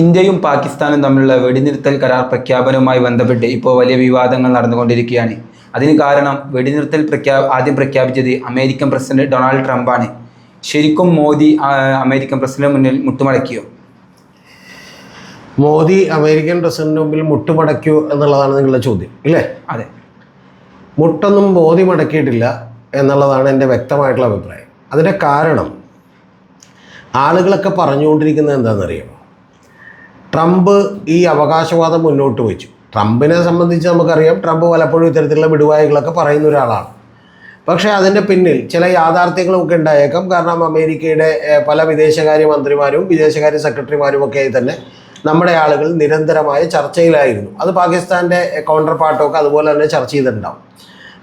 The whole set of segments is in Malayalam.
ഇന്ത്യയും പാകിസ്ഥാനും തമ്മിലുള്ള വെടിനിർത്തൽ കരാർ പ്രഖ്യാപനവുമായി ബന്ധപ്പെട്ട് ഇപ്പോൾ വലിയ വിവാദങ്ങൾ നടന്നുകൊണ്ടിരിക്കുകയാണ്. അതിന് കാരണം വെടിനിർത്തൽ പ്രഖ്യാ ആദ്യം പ്രഖ്യാപിച്ചത് അമേരിക്കൻ പ്രസിഡന്റ് ഡൊണാൾഡ് ട്രംപാണ്. ശരിക്കും മോദി അമേരിക്കൻ പ്രസിഡന്റ് മുന്നിൽ മുട്ടുമടക്കിയോ? മോദി അമേരിക്കൻ പ്രസിഡന്റിന് മുമ്പിൽ മുട്ടുമടക്കിയോ എന്നുള്ളതാണ് നിങ്ങളുടെ ചോദ്യം ഇല്ലേ? അതെ. മുട്ടൊന്നും മോദി മടക്കിയിട്ടില്ല എന്നുള്ളതാണ് എന്റെ വ്യക്തമായിട്ടുള്ള അഭിപ്രായം. അതിന്റെ കാരണം ആളുകളൊക്കെ പറഞ്ഞുകൊണ്ടിരിക്കുന്നത് എന്താണെന്നറിയാമോ? ട്രംപ് ഈ അവകാശവാദം മുന്നോട്ട് വെച്ചു. ട്രംപിനെ സംബന്ധിച്ച് നമുക്കറിയാം ട്രംപ് പലപ്പോഴും ഇത്തരത്തിലുള്ള വിടുവായികളൊക്കെ പറയുന്ന ഒരാളാണ്. പക്ഷേ അതിന്റെ പിന്നിൽ ചില യാഥാർത്ഥ്യങ്ങളൊക്കെ ഉണ്ടായേക്കാം. കാരണം അമേരിക്കയുടെ പല വിദേശകാര്യ മന്ത്രിമാരും വിദേശകാര്യ സെക്രട്ടറിമാരും ഒക്കെ ആയി തന്നെ നമ്മുടെ ആളുകൾ നിരന്തരമായ ചർച്ചയിലായിരുന്നു. അത് പാകിസ്ഥാന്റെ കൗണ്ടർ പാർട്ടൊക്കെ അതുപോലെ തന്നെ ചർച്ച ചെയ്തിട്ടുണ്ടാവും.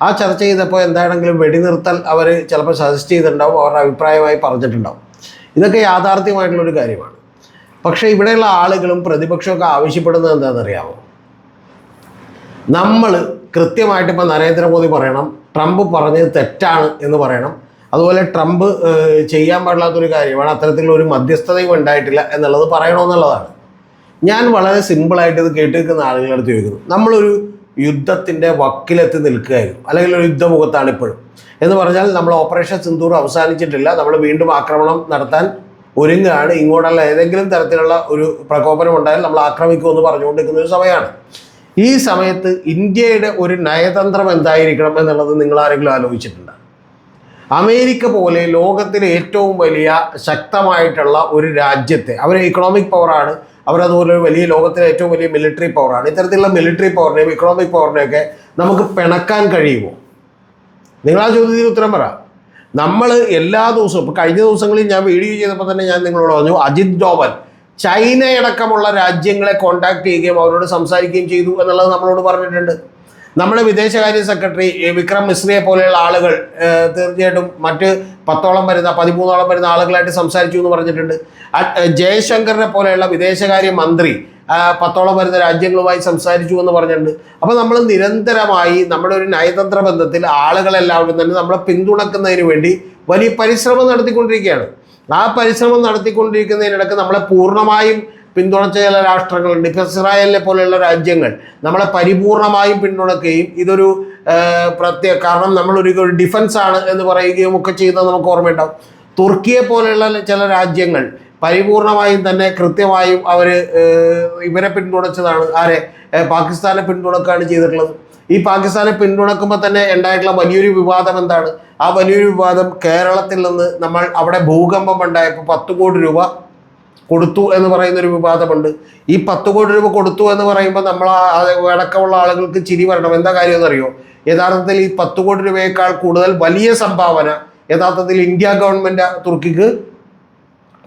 ആ ചർച്ച ചെയ്തപ്പോൾ എന്താണെങ്കിലും വെടിനിർത്തൽ അവർ ചിലപ്പോൾ സജസ്റ്റ് ചെയ്തിട്ടുണ്ടാവും അവരുടെ അഭിപ്രായമായി പറഞ്ഞിട്ടുണ്ടാവും. ഇതൊക്കെ യാഥാർത്ഥ്യമായിട്ടുള്ളൊരു കാര്യമാണ്. പക്ഷേ ഇവിടെയുള്ള ആളുകളും പ്രതിപക്ഷമൊക്കെ ആവശ്യപ്പെടുന്നത് എന്താണെന്നറിയാമോ? നമ്മൾ കൃത്യമായിട്ട് ഇപ്പോൾ നരേന്ദ്രമോദി പറയണം ട്രംപ് പറഞ്ഞത് തെറ്റാണ് എന്ന് പറയണം. അതുപോലെ ട്രംപ് ചെയ്യാൻ പാടില്ലാത്തൊരു കാര്യമാണ് അത്തരത്തിലുള്ള ഒരു മധ്യസ്ഥതയും ഉണ്ടായിട്ടില്ല എന്നുള്ളത് പറയണമെന്നുള്ളതാണ്. ഞാൻ വളരെ സിമ്പിളായിട്ട് ഇത് കേട്ട് നിൽക്കുന്ന ആളുകളുടെ അടുത്ത് ചോദിക്കുന്നു. നമ്മളൊരു യുദ്ധത്തിന്റെ വക്കിലെത്തി നിൽക്കുകയായിരുന്നു. അല്ലെങ്കിൽ ഒരു യുദ്ധമുഖത്താണ് ഇപ്പോഴും. എന്ന് പറഞ്ഞാൽ നമ്മൾ ഓപ്പറേഷൻ സിന്ദൂർ അവസാനിച്ചിട്ടില്ല. നമ്മൾ വീണ്ടും ആക്രമണം നടത്താൻ ഒരുങ്ങുകയാണ് ഇങ്ങോട്ടുള്ള ഏതെങ്കിലും തരത്തിലുള്ള ഒരു പ്രകോപനം ഉണ്ടായാൽ നമ്മൾ ആക്രമിക്കുമെന്ന് പറഞ്ഞുകൊണ്ടിരിക്കുന്ന ഒരു സമയമാണ്. ഈ സമയത്ത് ഇന്ത്യയുടെ ഒരു നയതന്ത്രം എന്തായിരിക്കണം എന്നുള്ളത് നിങ്ങൾ ആരെങ്കിലും ആലോചിച്ചിട്ടുണ്ട്? അമേരിക്ക പോലെ ലോകത്തിലെ ഏറ്റവും വലിയ ശക്തമായിട്ടുള്ള ഒരു രാജ്യത്തെ അവർ ഇക്കണോമിക് പവറാണ് അവരതുപോലെ വലിയ ലോകത്തിലെ ഏറ്റവും വലിയ മിലിറ്ററി പവറാണ് ഇത്തരത്തിലുള്ള മിലിറ്ററി പവറിനെയും ഇക്കണോമിക് പവറിനെയൊക്കെ നമുക്ക് പിണക്കാൻ കഴിയുമോ? നിങ്ങൾ ആ ചോദ്യത്തിന് ഉത്തരം പറ. നമ്മൾ എല്ലാ ദിവസവും ഇപ്പോൾ കഴിഞ്ഞ ദിവസങ്ങളിൽ ഞാൻ വീഡിയോ ചെയ്തപ്പോൾ തന്നെ ഞാൻ നിങ്ങളോട് പറഞ്ഞു അജിത് ഡോവൽ ചൈനയടക്കമുള്ള രാജ്യങ്ങളെ കോണ്ടാക്ട് ചെയ്യുകയും അവരോട് സംസാരിക്കുകയും ചെയ്തു എന്നുള്ളത് നമ്മളോട് പറഞ്ഞിട്ടുണ്ട്. നമ്മുടെ വിദേശകാര്യ സെക്രട്ടറി വിക്രം മിശ്രയെ പോലെയുള്ള ആളുകൾ തീർച്ചയായിട്ടും മറ്റ് പത്തോളം വരുന്ന പതിമൂന്നോളം വരുന്ന ആളുകളായിട്ട് സംസാരിച്ചു എന്ന് പറഞ്ഞിട്ടുണ്ട്. ജയശങ്കറിനെ പോലെയുള്ള വിദേശകാര്യ മന്ത്രി പത്തോളം വരുന്ന രാജ്യങ്ങളുമായി സംസാരിച്ചു എന്ന് പറഞ്ഞിട്ടുണ്ട്. അപ്പോൾ നമ്മൾ നിരന്തരമായി നമ്മുടെ ഒരു നയതന്ത്ര ബന്ധത്തിൽ ആളുകളെല്ലാവരും തന്നെ നമ്മളെ പിന്തുണക്കുന്നതിന് വേണ്ടി വലിയ പരിശ്രമം നടത്തിക്കൊണ്ടിരിക്കുകയാണ്. ആ പരിശ്രമം നടത്തിക്കൊണ്ടിരിക്കുന്നതിനിടക്ക് നമ്മളെ പൂർണമായും പിന്തുണച്ച ചില രാഷ്ട്രങ്ങളുണ്ട്. ഇപ്പം ഇസ്രായേലിനെ പോലെയുള്ള രാജ്യങ്ങൾ നമ്മളെ പരിപൂർണമായും പിന്തുണക്കുകയും ഇതൊരു പ്രത്യേക കാരണം നമ്മളൊരു ഒരു ഡിഫൻസ് ആണ് എന്ന് പറയുകയും ഒക്കെ ചെയ്യുന്നത് നമുക്ക് ഓർമ്മയുണ്ടാവും. തുർക്കിയെ പോലെയുള്ള ചില രാജ്യങ്ങൾ പരിപൂർണമായും തന്നെ കൃത്യമായും അവർ ഇവരെ പിന്തുണച്ചതാണ്. ആരെ? പാകിസ്ഥാനെ പിന്തുണക്കുകയാണ് ചെയ്തിട്ടുള്ളത്. ഈ പാകിസ്ഥാനെ പിന്തുണക്കുമ്പോൾ തന്നെ ഉണ്ടായിട്ടുള്ള വലിയൊരു വിവാദം എന്താണ്? ആ വലിയൊരു വിവാദം കേരളത്തിൽ നിന്ന് നമ്മൾ അവിടെ ഭൂകമ്പം ഉണ്ടായപ്പോൾ പത്ത് കോടി രൂപ കൊടുത്തു എന്ന് പറയുന്ന ഒരു വിവാദമുണ്ട്. ഈ പത്ത് കോടി രൂപ കൊടുത്തു എന്ന് പറയുമ്പോൾ നമ്മൾ അടക്കമുള്ള ആളുകൾക്ക് ചിരി വരണം. എന്താ കാര്യം എന്നറിയോ? യഥാർത്ഥത്തിൽ ഈ പത്ത് കോടി രൂപയേക്കാൾ കൂടുതൽ വലിയ സംഭാവന യഥാർത്ഥത്തിൽ ഇന്ത്യ ഗവൺമെന്റ് തുർക്കിക്ക്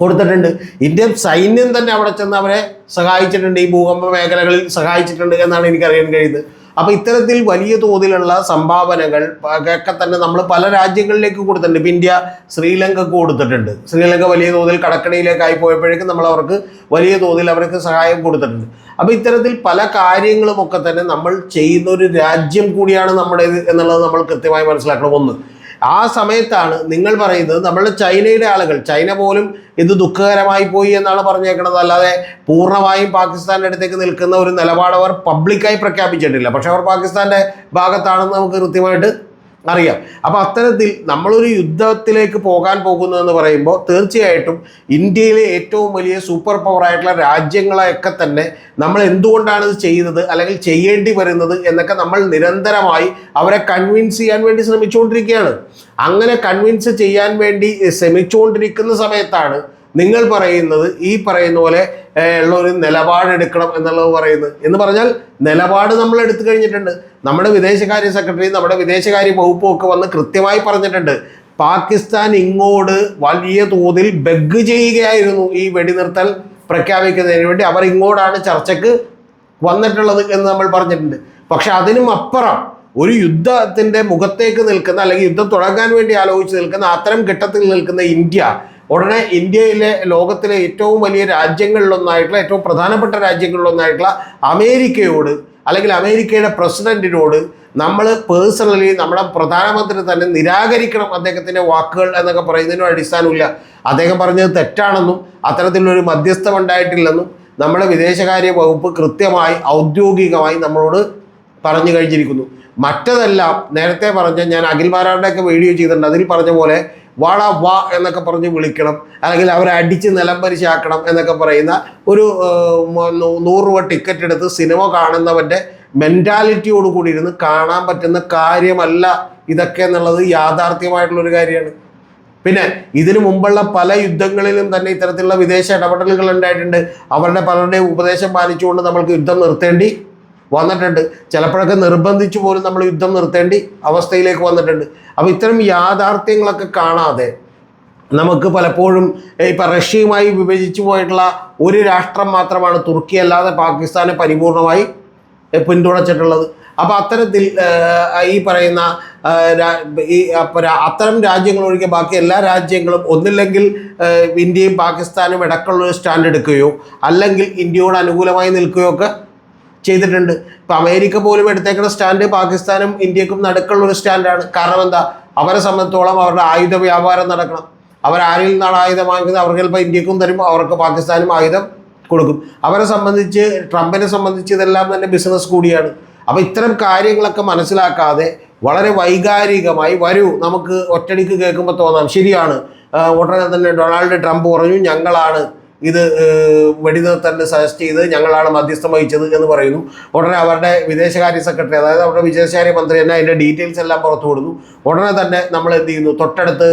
കൊടുത്തിട്ടുണ്ട്. ഇന്ത്യൻ സൈന്യം തന്നെ അവിടെ ചെന്ന് അവരെ സഹായിച്ചിട്ടുണ്ട്. ഈ ഭൂകമ്പ മേഖലകളിൽ സഹായിച്ചിട്ടുണ്ട് എന്നാണ് എനിക്കറിയാൻ കഴിയുന്നത്. അപ്പോൾ ഇത്തരത്തിൽ വലിയ തോതിലുള്ള സംഭാവനകൾ ഒക്കെ തന്നെ നമ്മൾ പല രാജ്യങ്ങളിലേക്ക് കൊടുത്തിട്ടുണ്ട്. ഇപ്പം ഇന്ത്യ ശ്രീലങ്കക്ക് കൊടുത്തിട്ടുണ്ട്. ശ്രീലങ്ക വലിയ തോതിൽ കടക്കണിയിലേക്കായി പോയപ്പോഴേക്കും നമ്മൾ അവർക്ക് വലിയ തോതിൽ അവർക്ക് സഹായം കൊടുത്തിട്ടുണ്ട്. അപ്പോൾ ഇത്തരത്തിൽ പല കാര്യങ്ങളും ഒക്കെ തന്നെ നമ്മൾ ചെയ്യുന്ന ഒരു രാജ്യം കൂടിയാണ് നമ്മുടേത് എന്നുള്ളത് നമ്മൾ കൃത്യമായി മനസ്സിലാക്കണം. ഒന്ന് ആ സമയത്താണ് നിങ്ങൾ പറയുന്നത് നമ്മൾ ചൈനയുടെ ആളുകൾ. ചൈന പോലും ഇത് ദുഃഖകരമായി പോയി എന്നാണ് പറഞ്ഞേക്കുന്നത് അല്ലാതെ പൂർണമായും പാകിസ്ഥാന്റെ അടുത്തേക്ക് നിൽക്കുന്ന ഒരു നിലപാട് അവർ പബ്ലിക്കായി പ്രഖ്യാപിച്ചിട്ടില്ല. പക്ഷെ അവർ പാകിസ്ഥാന്റെ ഭാഗത്താണെന്ന് നമുക്ക് കൃത്യമായിട്ട് അറിയാം. അപ്പോൾ അത്തരത്തിൽ നമ്മളൊരു യുദ്ധത്തിലേക്ക് പോകാൻ പോകുന്നു എന്ന് പറയുമ്പോൾ തീർച്ചയായിട്ടും ഇന്ത്യയിലെ ഏറ്റവും വലിയ സൂപ്പർ പവർ ആയിട്ടുള്ള രാജ്യങ്ങളെയൊക്കെ തന്നെ നമ്മൾ എന്തുകൊണ്ടാണ് ഇത് ചെയ്യുന്നത് അല്ലെങ്കിൽ ചെയ്യേണ്ടി വരുന്നത് എന്നൊക്കെ നമ്മൾ നിരന്തരമായി അവരെ കൺവിൻസ് ചെയ്യാൻ വേണ്ടി ശ്രമിച്ചുകൊണ്ടിരിക്കുകയാണ്. അങ്ങനെ കൺവിൻസ് ചെയ്യാൻ വേണ്ടി ശ്രമിച്ചുകൊണ്ടിരിക്കുന്ന സമയത്താണ് നിങ്ങൾ പറയുന്നത് ഈ പറയുന്ന പോലെ ഉള്ള ഒരു നിലപാടെടുക്കണം എന്നുള്ളത് പറയുന്നത്. എന്ന് പറഞ്ഞാൽ നിലപാട് നമ്മൾ എടുത്തു കഴിഞ്ഞിട്ടുണ്ട്. നമ്മുടെ വിദേശകാര്യ സെക്രട്ടറി നമ്മുടെ വിദേശകാര്യ വകുപ്പും ഒക്കെ വന്ന് കൃത്യമായി പറഞ്ഞിട്ടുണ്ട്. പാകിസ്ഥാൻ ഇങ്ങോട് വലിയ തോതിൽ ബഗ് ചെയ്യുകയായിരുന്നു ഈ വെടിനിർത്തൽ പ്രഖ്യാപിക്കുന്നതിന് വേണ്ടി. അവർ ഇങ്ങോട്ടാണ് ചർച്ചയ്ക്ക് വന്നിട്ടുള്ളത് എന്ന് നമ്മൾ പറഞ്ഞിട്ടുണ്ട്. പക്ഷെ അതിനും അപ്പുറം ഒരു യുദ്ധത്തിന്റെ മുഖത്തേക്ക് നിൽക്കുന്ന അല്ലെങ്കിൽ യുദ്ധം തുടങ്ങാൻ വേണ്ടി ആലോചിച്ച് നിൽക്കുന്ന അത്തരം ഘട്ടത്തിൽ നിൽക്കുന്ന ഇന്ത്യ ഉടനെ ഇന്ത്യയിലെ ലോകത്തിലെ ഏറ്റവും വലിയ രാജ്യങ്ങളിലൊന്നായിട്ടുള്ള ഏറ്റവും പ്രധാനപ്പെട്ട രാജ്യങ്ങളിലൊന്നായിട്ടുള്ള അമേരിക്കയോട് അല്ലെങ്കിൽ അമേരിക്കയുടെ പ്രസിഡന്റിനോട് നമ്മൾ പേഴ്സണലി നമ്മുടെ പ്രധാനമന്ത്രി തന്നെ നിരാകരിക്കണം അദ്ദേഹത്തിന്റെ വാക്കുകൾ എന്നൊക്കെ പറയുന്നതിനും അടിസ്ഥാനമില്ല. അദ്ദേഹം പറഞ്ഞത് തെറ്റാണെന്നും അത്തരത്തിലൊരു മധ്യസ്ഥം ഉണ്ടായിട്ടില്ലെന്നും നമ്മുടെ വിദേശകാര്യ വകുപ്പ് കൃത്യമായി ഔദ്യോഗികമായി നമ്മളോട് പറഞ്ഞു കഴിഞ്ഞിരിക്കുന്നു. മറ്റതെല്ലാം നേരത്തെ പറഞ്ഞ ഞാൻ അഖിൽ അഖിൽമാരാരുടെയൊക്കെ വീഡിയോ ചെയ്തിട്ടുണ്ട്. അതിൽ പറഞ്ഞ പോലെ വാടാ വാ എന്നൊക്കെ പറഞ്ഞ് വിളിക്കണം. അല്ലെങ്കിൽ അവരെ അടിച്ച് നിലം പരിശാക്കണം എന്നൊക്കെ പറയുന്ന ഒരു നൂറ് രൂപ ടിക്കറ്റ് എടുത്ത് സിനിമ കാണുന്നവന്റെ മെന്റാലിറ്റിയോട് കൂടി ഇരുന്ന് കാണാൻ പറ്റുന്ന കാര്യമല്ല ഇതൊക്കെ എന്നുള്ളത് യാഥാർത്ഥ്യമായിട്ടുള്ളൊരു കാര്യമാണ്. പിന്നെ ഇതിനു മുമ്പുള്ള പല യുദ്ധങ്ങളിലും തന്നെ ഇത്തരത്തിലുള്ള വിദേശ ഇടപെടലുകൾ ഉണ്ടായിട്ടുണ്ട്. അവരുടെ പലരുടെയും ഉപദേശം പാലിച്ചുകൊണ്ട് നമ്മൾക്ക് യുദ്ധം നിർത്തേണ്ടി വന്നിട്ടുണ്ട്. ചിലപ്പോഴൊക്കെ നിർബന്ധിച്ചു പോലും നമ്മൾ യുദ്ധം നിർത്തേണ്ടി അവസ്ഥയിലേക്ക് വന്നിട്ടുണ്ട്. അപ്പോൾ ഇത്തരം യാഥാർത്ഥ്യങ്ങളൊക്കെ കാണാതെ നമുക്ക് പലപ്പോഴും ഇപ്പം റഷ്യയുമായി വിഭജിച്ചു പോയിട്ടുള്ള ഒരു രാഷ്ട്രം മാത്രമാണ് തുർക്കി അല്ലാതെ പാകിസ്ഥാനെ പരിപൂർണമായി പിന്തുണച്ചിട്ടുള്ളത്. അപ്പോൾ അത്തരത്തിൽ ഈ പറയുന്ന ഈ അത്തരം രാജ്യങ്ങൾ ഒഴികെ ബാക്കി എല്ലാ രാജ്യങ്ങളും ഒന്നില്ലെങ്കിൽ ഇന്ത്യയും പാകിസ്ഥാനും ഇടക്കുള്ള ഒരു സ്റ്റാൻഡ് എടുക്കുകയോ അല്ലെങ്കിൽ ഇന്ത്യയോട് അനുകൂലമായി നിൽക്കുകയോ ഒക്കെ ചെയ്തിട്ടുണ്ട്. ഇപ്പം അമേരിക്ക പോലും എടുത്തേക്കുന്ന സ്റ്റാൻഡ് പാകിസ്ഥാനും ഇന്ത്യക്കും നടുക്കുള്ള ഒരു സ്റ്റാൻഡാണ്. കാരണം എന്താ? അവരെ സംബന്ധിച്ചോളം അവരുടെ ആയുധ വ്യാപാരം നടക്കണം. അവർ ആരിൽ നിന്നാണ് ആയുധം വാങ്ങിക്കുന്നത്? അവർക്ക് ചിലപ്പോൾ ഇന്ത്യക്കും തരും അവർക്ക് പാകിസ്ഥാനും ആയുധം കൊടുക്കും. അവരെ സംബന്ധിച്ച് ട്രംപിനെ സംബന്ധിച്ച് ഇതെല്ലാം തന്നെ ബിസിനസ് കൂടിയാണ്. അപ്പോൾ ഇത്തരം കാര്യങ്ങളൊക്കെ മനസ്സിലാക്കാതെ വളരെ വൈകാരികമായി വരൂ. നമുക്ക് ഒറ്റടിക്ക് കേൾക്കുമ്പോൾ തോന്നാം. ശരിയാണ്. ഉടനെ തന്നെ ഡൊണാൾഡ് ട്രംപ് പറഞ്ഞു ഞങ്ങളാണ് ഇത് വെടിനിർത്തലിന് സജസ്റ്റ് ചെയ്ത് ഞങ്ങളാണ് മധ്യസ്ഥം വഹിച്ചത് എന്ന് പറയുന്നു. ഉടനെ അവരുടെ വിദേശകാര്യ സെക്രട്ടറി അതായത് അവരുടെ വിദേശകാര്യ മന്ത്രി തന്നെ അതിന്റെ ഡീറ്റെയിൽസ് എല്ലാം പുറത്തു വിടുന്നു. ഉടനെ തന്നെ നമ്മൾ എന്ത് ചെയ്യുന്നു? തൊട്ടടുത്ത്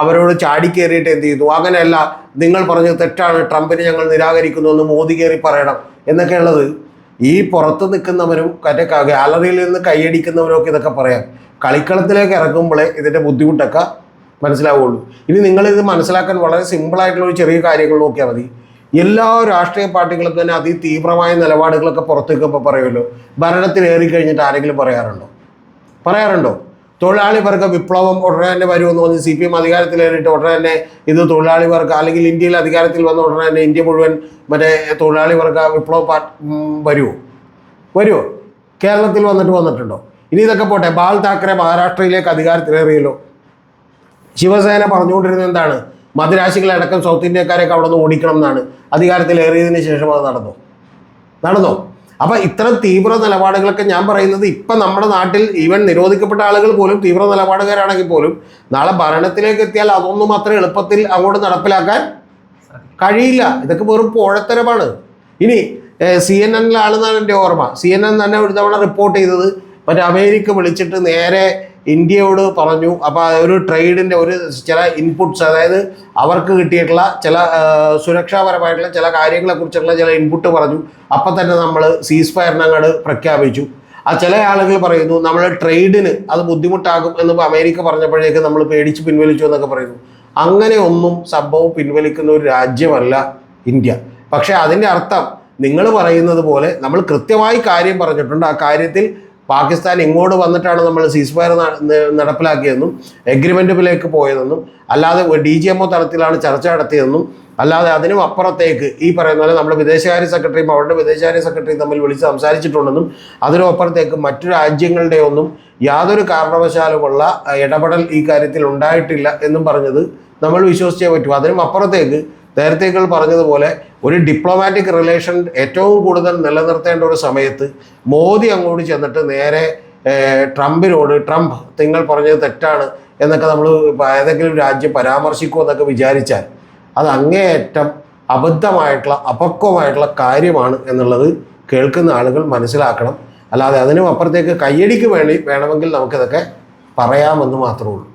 അവരോട് അവരോട് ചാടിക്കേറിയിട്ട് എന്ത് ചെയ്യുന്നു? അങ്ങനെയല്ല നിങ്ങൾ പറഞ്ഞത് തെറ്റാണ് ട്രംപിനെ ഞങ്ങൾ നിരാകരിക്കുന്നു എന്ന് മോദി കയറി പറയണം എന്നൊക്കെയുള്ളത് ഈ പുറത്ത് നിൽക്കുന്നവരും മറ്റേ ഗാലറിയിൽ നിന്ന് കൈയടിക്കുന്നവരും ഒക്കെ ഇതൊക്കെ പറയാം. കളിക്കളത്തിലേക്ക് ഇറങ്ങുമ്പോഴേ ഇതിന്റെ ബുദ്ധിമുട്ടൊക്കെ മനസ്സിലാവുള്ളൂ. ഇനി നിങ്ങളിത് മനസ്സിലാക്കാൻ വളരെ സിമ്പിളായിട്ടുള്ള ഒരു ചെറിയ കാര്യങ്ങൾ നോക്കിയാൽ മതി. എല്ലാ രാഷ്ട്രീയ പാർട്ടികളും തന്നെ അതിതീവ്രമായ നിലപാടുകളൊക്കെ പുറത്തേക്ക് ഇപ്പോൾ പറയുമല്ലോ. ഭരണത്തിൽ ഏറി കഴിഞ്ഞിട്ട് ആരെങ്കിലും പറയാറുണ്ടോ? പറയാറുണ്ടോ? തൊഴിലാളി വർഗ വിപ്ലവം ഉടനെ തന്നെ വരുമെന്ന് പറഞ്ഞ് സി പി എം അധികാരത്തിലേറിയിട്ട് ഉടനെ തന്നെ ഇത് തൊഴിലാളി വർഗ അല്ലെങ്കിൽ ഇന്ത്യയിൽ അധികാരത്തിൽ വന്ന ഉടനെ തന്നെ ഇന്ത്യ മുഴുവൻ മറ്റേ തൊഴിലാളി വർഗ വിപ്ലവ വരുമോ വരുമോ കേരളത്തിൽ വന്നിട്ട് വന്നിട്ടുണ്ടോ? ഇനി ഇതൊക്കെ പോട്ടെ. ബാൽ താക്കറെ മഹാരാഷ്ട്രയിലേക്ക് അധികാരത്തിലേറിയല്ലോ. ശിവസേന പറഞ്ഞുകൊണ്ടിരുന്നത് എന്താണ്? മദ്രാശികളടക്കം സൗത്ത് ഇന്ത്യക്കാരെയൊക്കെ അവിടെ നിന്ന് ഓടിക്കണം എന്നാണ്. അധികാരത്തിലേറിയതിന് ശേഷം അത് നടന്നു. നടന്നോ? അപ്പം ഇത്തരം തീവ്ര നിലപാടുകളൊക്കെ ഞാൻ പറയുന്നത് ഇപ്പം നമ്മുടെ നാട്ടിൽ ഈവൻ നിരോധിക്കപ്പെട്ട ആളുകൾ പോലും തീവ്ര നിലപാടുകാരാണെങ്കിൽ പോലും നാളെ ഭരണത്തിലേക്ക് എത്തിയാൽ അതൊന്നും അത്ര എളുപ്പത്തിൽ അങ്ങോട്ട് നടപ്പിലാക്കാൻ കഴിയില്ല. ഇതൊക്കെ വെറും പോഴത്തരമാണ്. ഇനി സി എൻ എന്നിലാണെന്നാണ് എന്റെ ഓർമ്മ. സി എൻ എൻ തന്നെ ഒരു തവണ റിപ്പോർട്ട് ചെയ്തത്. മറ്റേ അമേരിക്ക വിളിച്ചിട്ട് നേരെ ഇന്ത്യയോട് പറഞ്ഞു അപ്പോൾ ഒരു ട്രേഡിന്റെ ഒരു ചില ഇൻപുട്സ് അതായത് അവർക്ക് കിട്ടിയിട്ടുള്ള ചില സുരക്ഷാപരമായിട്ടുള്ള ചില കാര്യങ്ങളെക്കുറിച്ചുള്ള ചില ഇൻപുട്ട് പറഞ്ഞു. അപ്പം തന്നെ നമ്മൾ സീസ് ഫയറിനങ്ങൾ പ്രഖ്യാപിച്ചു. ആ ചില ആളുകൾ പറയുന്നു നമ്മൾ ട്രേഡിന് അത് ബുദ്ധിമുട്ടാകും എന്ന് അമേരിക്ക പറഞ്ഞപ്പോഴേക്ക് നമ്മൾ പേടിച്ച് പിൻവലിച്ചു എന്നൊക്കെ പറയുന്നു. അങ്ങനെ ഒന്നും സംഭവം പിൻവലിക്കുന്ന ഒരു രാജ്യമല്ല ഇന്ത്യ. പക്ഷേ അതിന്റെ അർത്ഥം നിങ്ങൾ പറയുന്നത് പോലെ നമ്മൾ കൃത്യമായി കാര്യം പറഞ്ഞിട്ടുണ്ട്. ആ കാര്യത്തിൽ പാകിസ്ഥാൻ ഇങ്ങോട്ട് വന്നിട്ടാണ് നമ്മൾ സീസ് ഫയർ നടപ്പിലാക്കിയതെന്നും എഗ്രിമെന്റിലേക്ക് പോയതെന്നും അല്ലാതെ ഡി ജി എം ഒ തലത്തിലാണ് ചർച്ച നടത്തിയതെന്നും അല്ലാതെ അതിനും അപ്പുറത്തേക്ക് ഈ പറയുന്ന പോലെ നമ്മുടെ വിദേശകാര്യ സെക്രട്ടറിയും അവരുടെ വിദേശകാര്യ സെക്രട്ടറിയും തമ്മിൽ വിളിച്ച് സംസാരിച്ചിട്ടുണ്ടെന്നും അതിനും അപ്പുറത്തേക്ക് മറ്റു രാജ്യങ്ങളുടെ ഒന്നും യാതൊരു കാരണവശാലുമുള്ള ഇടപെടൽ ഈ കാര്യത്തിൽ ഉണ്ടായിട്ടില്ല എന്നും പറഞ്ഞത് നമ്മൾ വിശ്വസിച്ചേ പറ്റൂ. അതിനും അപ്പുറത്തേക്ക് നേരത്തേക്കൾ പറഞ്ഞതുപോലെ ഒരു ഡിപ്ലോമാറ്റിക് റിലേഷൻ ഏറ്റവും കൂടുതൽ നിലനിർത്തേണ്ട ഒരു സമയത്ത് മോദി അങ്ങോട്ട് ചെന്നിട്ട് നേരെ ട്രംപിനോട് ട്രംപ് നിങ്ങൾ പറഞ്ഞത് തെറ്റാണ് എന്നൊക്കെ നമ്മൾ ഏതെങ്കിലും രാജ്യം പരാമർശിക്കുമോ എന്നൊക്കെ വിചാരിച്ചാൽ അത് അങ്ങേയറ്റം അബദ്ധമായിട്ടുള്ള അപക്വമായിട്ടുള്ള കാര്യമാണ് എന്നുള്ളത് കേൾക്കുന്ന ആളുകൾ മനസ്സിലാക്കണം. അല്ലാതെ അതിനും അപ്പുറത്തേക്ക് കയ്യടിക്ക് വേണ്ടി വേണമെങ്കിൽ നമുക്കിതൊക്കെ പറയാമെന്ന് മാത്രമേ ഉള്ളൂ.